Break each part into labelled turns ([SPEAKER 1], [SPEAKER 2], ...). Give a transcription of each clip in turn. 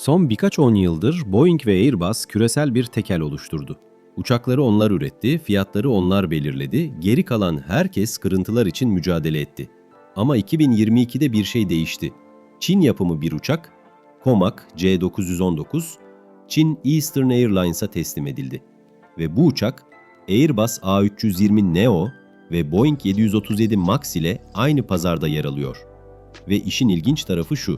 [SPEAKER 1] Son birkaç on yıldır Boeing ve Airbus küresel bir tekel oluşturdu. Uçakları onlar üretti, fiyatları onlar belirledi, geri kalan herkes kırıntılar için mücadele etti. Ama 2022'de bir şey değişti. Çin yapımı bir uçak, Comac C919, Çin Eastern Airlines'a teslim edildi. Ve bu uçak Airbus A320 Neo ve Boeing 737 MAX ile aynı pazarda yer alıyor. Ve işin ilginç tarafı şu.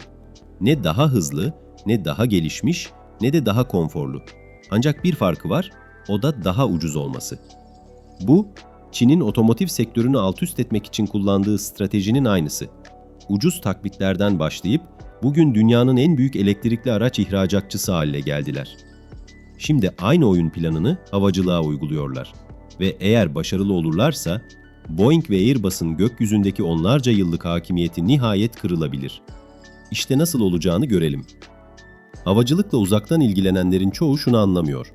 [SPEAKER 1] Ne daha hızlı, ne daha gelişmiş, ne de daha konforlu. Ancak bir farkı var, o da daha ucuz olması. Bu, Çin'in otomotiv sektörünü alt üst etmek için kullandığı stratejinin aynısı. Ucuz taklitlerden başlayıp bugün dünyanın en büyük elektrikli araç ihracatçısı haline geldiler. Şimdi aynı oyun planını havacılığa uyguluyorlar. Ve eğer başarılı olurlarsa Boeing ve Airbus'un gökyüzündeki onlarca yıllık hakimiyeti nihayet kırılabilir. İşte nasıl olacağını görelim. Havacılıkla uzaktan ilgilenenlerin çoğu şunu anlamıyor.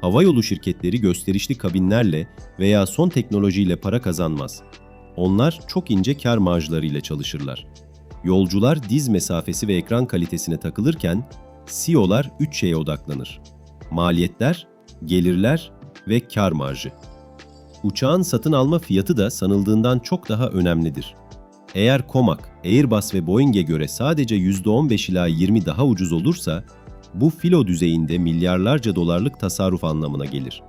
[SPEAKER 1] Havayolu şirketleri gösterişli kabinlerle veya son teknolojiyle para kazanmaz. Onlar çok ince kar marjlarıyla çalışırlar. Yolcular diz mesafesi ve ekran kalitesine takılırken CEO'lar üç şeye odaklanır. Maliyetler, gelirler ve kar marjı. Uçağın satın alma fiyatı da sanıldığından çok daha önemlidir. Eğer Comac, Airbus ve Boeing'e göre sadece %15 ila 20 daha ucuz olursa, bu filo düzeyinde milyarlarca dolarlık tasarruf anlamına gelir.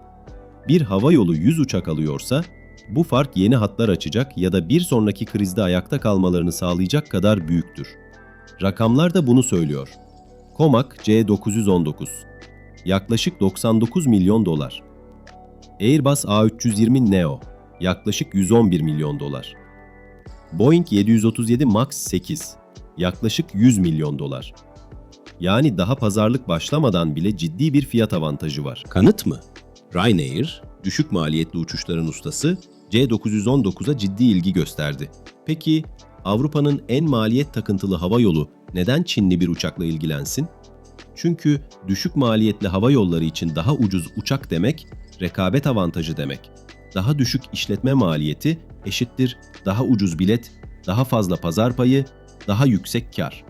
[SPEAKER 1] Bir hava yolu 100 uçak alıyorsa, bu fark yeni hatlar açacak ya da bir sonraki krizde ayakta kalmalarını sağlayacak kadar büyüktür. Rakamlar da bunu söylüyor. Comac C919 yaklaşık 99 milyon dolar. Airbus A320 Neo yaklaşık 111 milyon dolar. Boeing 737 MAX 8 yaklaşık 100 milyon dolar. Yani daha pazarlık başlamadan bile ciddi bir fiyat avantajı var.
[SPEAKER 2] Kanıt mı? Ryanair, düşük maliyetli uçuşların ustası,
[SPEAKER 1] C919'a ciddi ilgi gösterdi. Peki Avrupa'nın en maliyet takıntılı hava yolu neden Çinli bir uçakla ilgilensin? Çünkü düşük maliyetli hava yolları için daha ucuz uçak demek, rekabet avantajı demek. Daha düşük işletme maliyeti eşittir daha ucuz bilet, daha fazla pazar payı, daha yüksek kar.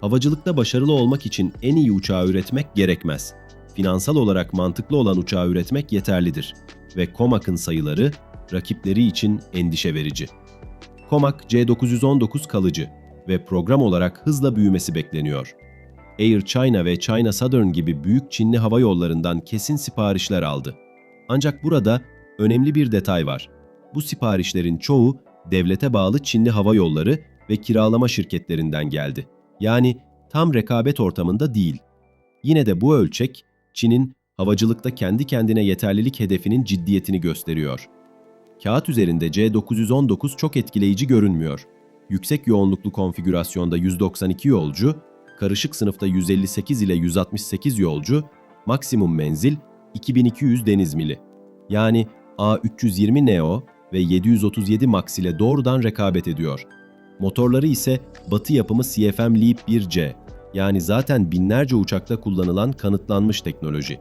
[SPEAKER 1] Havacılıkta başarılı olmak için en iyi uçağı üretmek gerekmez. Finansal olarak mantıklı olan uçağı üretmek yeterlidir ve Comac'ın sayıları rakipleri için endişe verici. Comac C919 kalıcı ve program olarak hızla büyümesi bekleniyor. Air China ve China Southern gibi büyük Çinli hava yollarından kesin siparişler aldı. Ancak burada önemli bir detay var. Bu siparişlerin çoğu devlete bağlı Çinli hava yolları ve kiralama şirketlerinden geldi. Yani tam rekabet ortamında değil. Yine de bu ölçek Çin'in havacılıkta kendi kendine yeterlilik hedefinin ciddiyetini gösteriyor. Kağıt üzerinde C919 çok etkileyici görünmüyor. Yüksek yoğunluklu konfigürasyonda 192 yolcu, karışık sınıfta 158 ile 168 yolcu, maksimum menzil 2200 deniz mili. Yani A320 Neo ve 737 Max ile doğrudan rekabet ediyor. Motorları ise Batı yapımı CFM Leap 1C, yani zaten binlerce uçakta kullanılan kanıtlanmış teknoloji.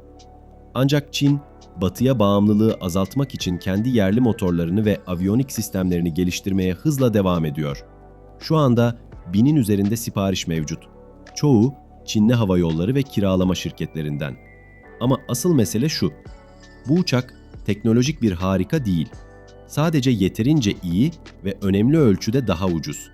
[SPEAKER 1] Ancak Çin, Batı'ya bağımlılığı azaltmak için kendi yerli motorlarını ve aviyonik sistemlerini geliştirmeye hızla devam ediyor. Şu anda binin üzerinde sipariş mevcut. Çoğu Çinli hava yolları ve kiralama şirketlerinden. Ama asıl mesele şu. Bu uçak teknolojik bir harika değil. Sadece yeterince iyi ve önemli ölçüde daha ucuz.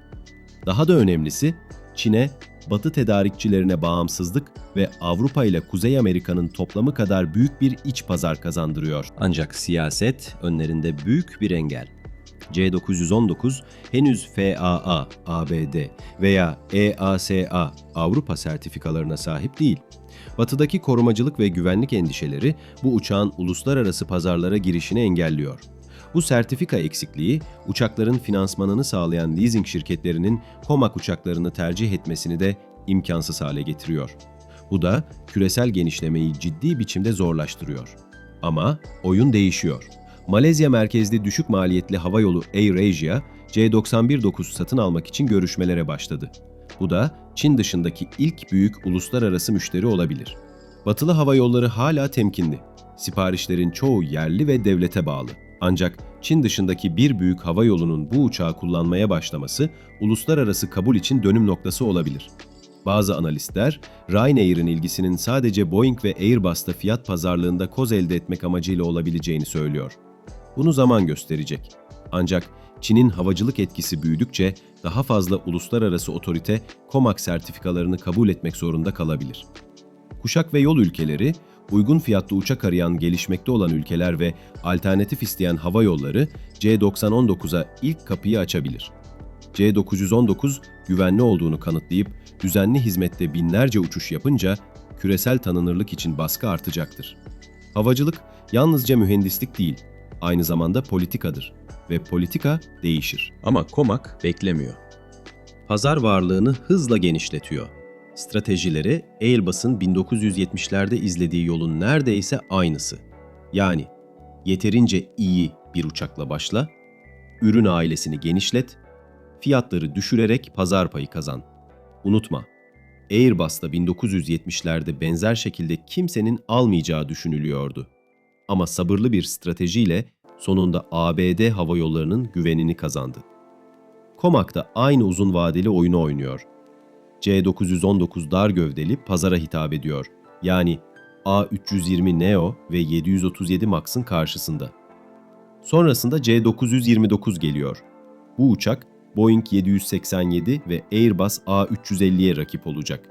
[SPEAKER 1] Daha da önemlisi Çin'e, Batı tedarikçilerine bağımsızlık ve Avrupa ile Kuzey Amerika'nın toplamı kadar büyük bir iç pazar kazandırıyor.
[SPEAKER 2] ancak siyaset önlerinde büyük bir engel.
[SPEAKER 1] C919 henüz FAA, ABD veya EASA, Avrupa sertifikalarına sahip değil. Batıdaki korumacılık ve güvenlik endişeleri bu uçağın uluslararası pazarlara girişini engelliyor. Bu sertifika eksikliği, uçakların finansmanını sağlayan leasing şirketlerinin Comac uçaklarını tercih etmesini de imkansız hale getiriyor. Bu da küresel genişlemeyi ciddi biçimde zorlaştırıyor. Ama oyun değişiyor. Malezya merkezli düşük maliyetli havayolu AirAsia, C919 satın almak için görüşmelere başladı. Bu da Çin dışındaki ilk büyük uluslararası müşteri olabilir. Batılı hava yolları hala temkinli. Siparişlerin çoğu yerli ve devlete bağlı. Ancak Çin dışındaki bir büyük hava yolunun bu uçağı kullanmaya başlaması uluslararası kabul için dönüm noktası olabilir. Bazı analistler, Ryanair'in ilgisinin sadece Boeing ve Airbus'ta fiyat pazarlığında koz elde etmek amacıyla olabileceğini söylüyor. Bunu zaman gösterecek. Ancak Çin'in havacılık etkisi büyüdükçe daha fazla uluslararası otorite COMAC sertifikalarını kabul etmek zorunda kalabilir. Kuşak ve yol ülkeleri, uygun fiyatlı uçak arayan gelişmekte olan ülkeler ve alternatif isteyen hava yolları C919'a ilk kapıyı açabilir. C919 güvenli olduğunu kanıtlayıp düzenli hizmette binlerce uçuş yapınca küresel tanınırlık için baskı artacaktır. Havacılık yalnızca mühendislik değil, aynı zamanda politikadır ve politika değişir.
[SPEAKER 2] Ama Komak beklemiyor.
[SPEAKER 1] Pazar varlığını hızla genişletiyor. Stratejileri Airbus'un 1970'lerde izlediği yolun neredeyse aynısı. Yani yeterince iyi bir uçakla başla, ürün ailesini genişlet, fiyatları düşürerek pazar payı kazan. Unutma, Airbus'ta 1970'lerde benzer şekilde kimsenin almayacağı düşünülüyordu. Ama sabırlı bir stratejiyle sonunda ABD hava yollarının güvenini kazandı. Comac da aynı uzun vadeli oyunu oynuyor. C919 dar gövdeli pazara hitap ediyor. Yani A320 Neo ve 737 Max'ın karşısında. Sonrasında C929 geliyor. Bu uçak Boeing 787 ve Airbus A350'ye rakip olacak.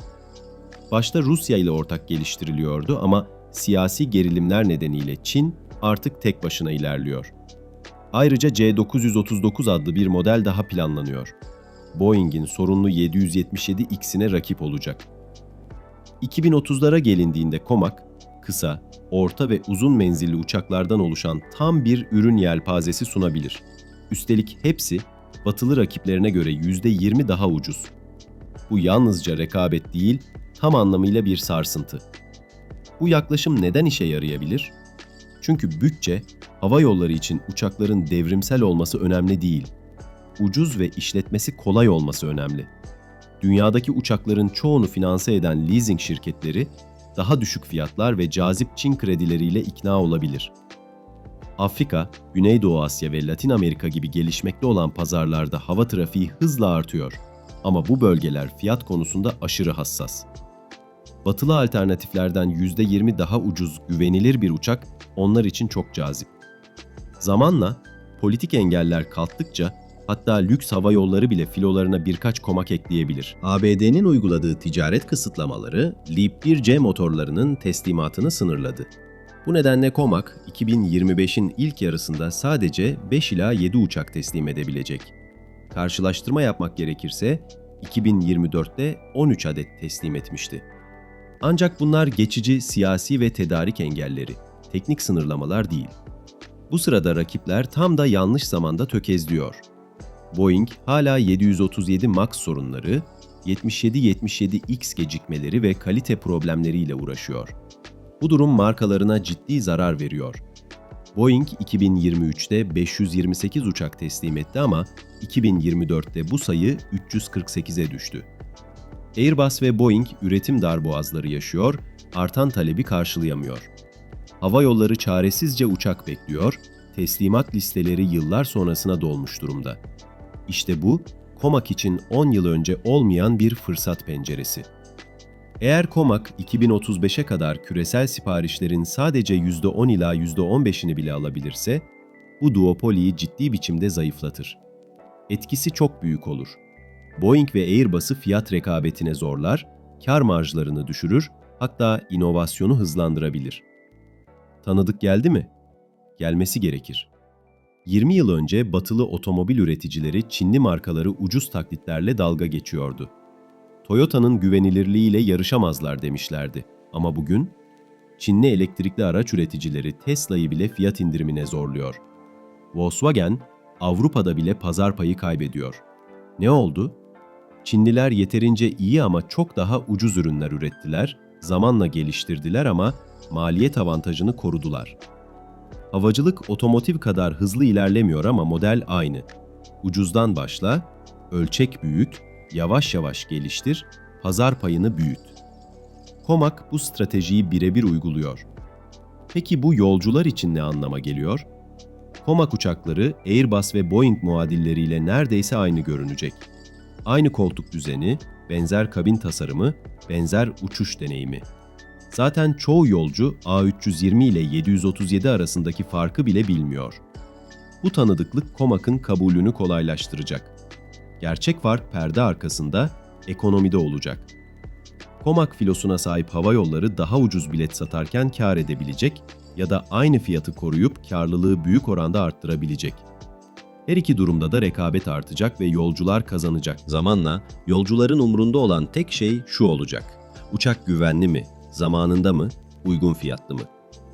[SPEAKER 1] Başta Rusya ile ortak geliştiriliyordu ama siyasi gerilimler nedeniyle Çin artık tek başına ilerliyor. Ayrıca C939 adlı bir model daha planlanıyor. Boeing'in sorunlu 777X'ine rakip olacak. 2030'lara gelindiğinde Comac, kısa, orta ve uzun menzilli uçaklardan oluşan tam bir ürün yelpazesi sunabilir. Üstelik hepsi batılı rakiplerine göre %20 daha ucuz. Bu yalnızca rekabet değil, tam anlamıyla bir sarsıntı. Bu yaklaşım neden işe yarayabilir? Çünkü bütçe, hava yolları için uçakların devrimsel olması önemli değil. Ucuz ve işletmesi kolay olması önemli. Dünyadaki uçakların çoğunu finanse eden leasing şirketleri daha düşük fiyatlar ve cazip Çin kredileriyle ikna olabilir. Afrika, Güneydoğu Asya ve Latin Amerika gibi gelişmekte olan pazarlarda hava trafiği hızla artıyor. Ama bu bölgeler fiyat konusunda aşırı hassas. Batılı alternatiflerden %20 daha ucuz, güvenilir bir uçak onlar için çok cazip. Zamanla politik engeller kalktıkça hatta lüks hava yolları bile filolarına birkaç komak ekleyebilir.
[SPEAKER 2] ABD'nin uyguladığı ticaret kısıtlamaları LEAP 1C motorlarının teslimatını sınırladı.
[SPEAKER 1] Bu nedenle Comac 2025'in ilk yarısında sadece 5 ila 7 uçak teslim edebilecek. Karşılaştırma yapmak gerekirse 2024'te 13 adet teslim etmişti. Ancak bunlar geçici siyasi ve tedarik engelleri, teknik sınırlamalar değil. Bu sırada rakipler tam da yanlış zamanda tökezliyor. Boeing hala 737 MAX sorunları, 77-77X gecikmeleri ve kalite problemleriyle uğraşıyor. Bu durum markalarına ciddi zarar veriyor. Boeing 2023'te 528 uçak teslim etti ama 2024'te bu sayı 348'e düştü. Airbus ve Boeing üretim darboğazları yaşıyor, artan talebi karşılayamıyor. Hava yolları çaresizce uçak bekliyor, teslimat listeleri yıllar sonrasına dolmuş durumda. İşte bu, Comac için 10 yıl önce olmayan bir fırsat penceresi. Eğer Comac 2035'e kadar küresel siparişlerin sadece %10 ila %15'ini bile alabilirse, bu duopoliyi ciddi biçimde zayıflatır. Etkisi çok büyük olur. Boeing ve Airbus'u fiyat rekabetine zorlar, kar marjlarını düşürür, hatta inovasyonu hızlandırabilir. Tanıdık geldi mi? Gelmesi gerekir. 20 yıl önce batılı otomobil üreticileri Çinli markaları ucuz taklitlerle dalga geçiyordu. Toyota'nın güvenilirliğiyle yarışamazlar demişlerdi. Ama bugün Çinli elektrikli araç üreticileri Tesla'yı bile fiyat indirimine zorluyor. Volkswagen Avrupa'da bile pazar payı kaybediyor. Ne oldu? Çinliler yeterince iyi ama çok daha ucuz ürünler ürettiler, zamanla geliştirdiler ama maliyet avantajını korudular. Havacılık otomotiv kadar hızlı ilerlemiyor ama model aynı. Ucuzdan başla, ölçek büyüt, yavaş yavaş geliştir, pazar payını büyüt. Comac bu stratejiyi birebir uyguluyor. Peki bu yolcular için ne anlama geliyor? Comac uçakları Airbus ve Boeing muadilleriyle neredeyse aynı görünecek. Aynı koltuk düzeni,
[SPEAKER 2] benzer kabin tasarımı, benzer uçuş deneyimi. Zaten çoğu yolcu A320 ile 737 arasındaki farkı bile bilmiyor. Bu tanıdıklık Comak'ın kabulünü kolaylaştıracak. Gerçek fark perde arkasında, ekonomide olacak. Comac filosuna sahip hava yolları daha ucuz bilet satarken kar edebilecek ya da aynı fiyatı koruyup karlılığı büyük oranda arttırabilecek. Her iki durumda da rekabet artacak ve yolcular kazanacak.
[SPEAKER 1] Zamanla yolcuların umrunda olan tek şey şu olacak. Uçak güvenli mi? Zamanında mı? Uygun fiyatlı mı?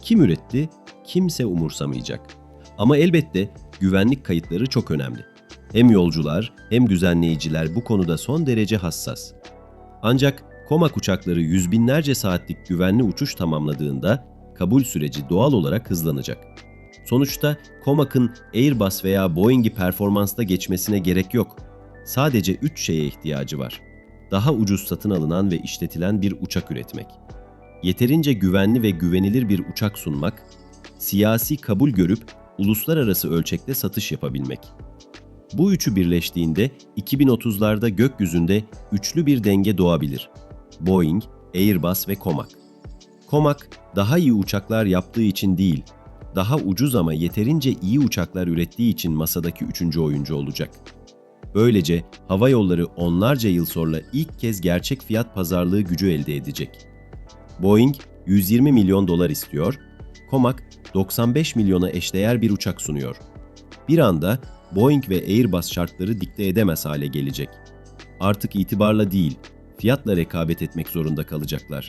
[SPEAKER 1] Kim üretti? Kimse umursamayacak. Ama elbette güvenlik kayıtları çok önemli. Hem yolcular hem düzenleyiciler bu konuda son derece hassas. Ancak Comac uçakları yüz binlerce saatlik güvenli uçuş tamamladığında kabul süreci doğal olarak hızlanacak. Sonuçta Comac'ın Airbus veya Boeing'i performansta geçmesine gerek yok. Sadece üç şeye ihtiyacı var. Daha ucuz satın alınan ve işletilen bir uçak üretmek. Yeterince güvenli ve güvenilir bir uçak sunmak, siyasi kabul görüp uluslararası ölçekte satış yapabilmek. Bu üçü birleştiğinde 2030'larda gökyüzünde üçlü bir denge doğabilir. Boeing, Airbus ve Comac. Comac daha iyi uçaklar yaptığı için değil, daha ucuz ama yeterince iyi uçaklar ürettiği için masadaki üçüncü oyuncu olacak. Böylece hava yolları onlarca yıl sonra ilk kez gerçek fiyat pazarlığı gücü elde edecek. Boeing 120 milyon dolar istiyor, Comac 95 milyona eşdeğer bir uçak sunuyor. Bir anda Boeing ve Airbus şartları dikte edemez hale gelecek. Artık itibarla değil, fiyatla rekabet etmek zorunda kalacaklar.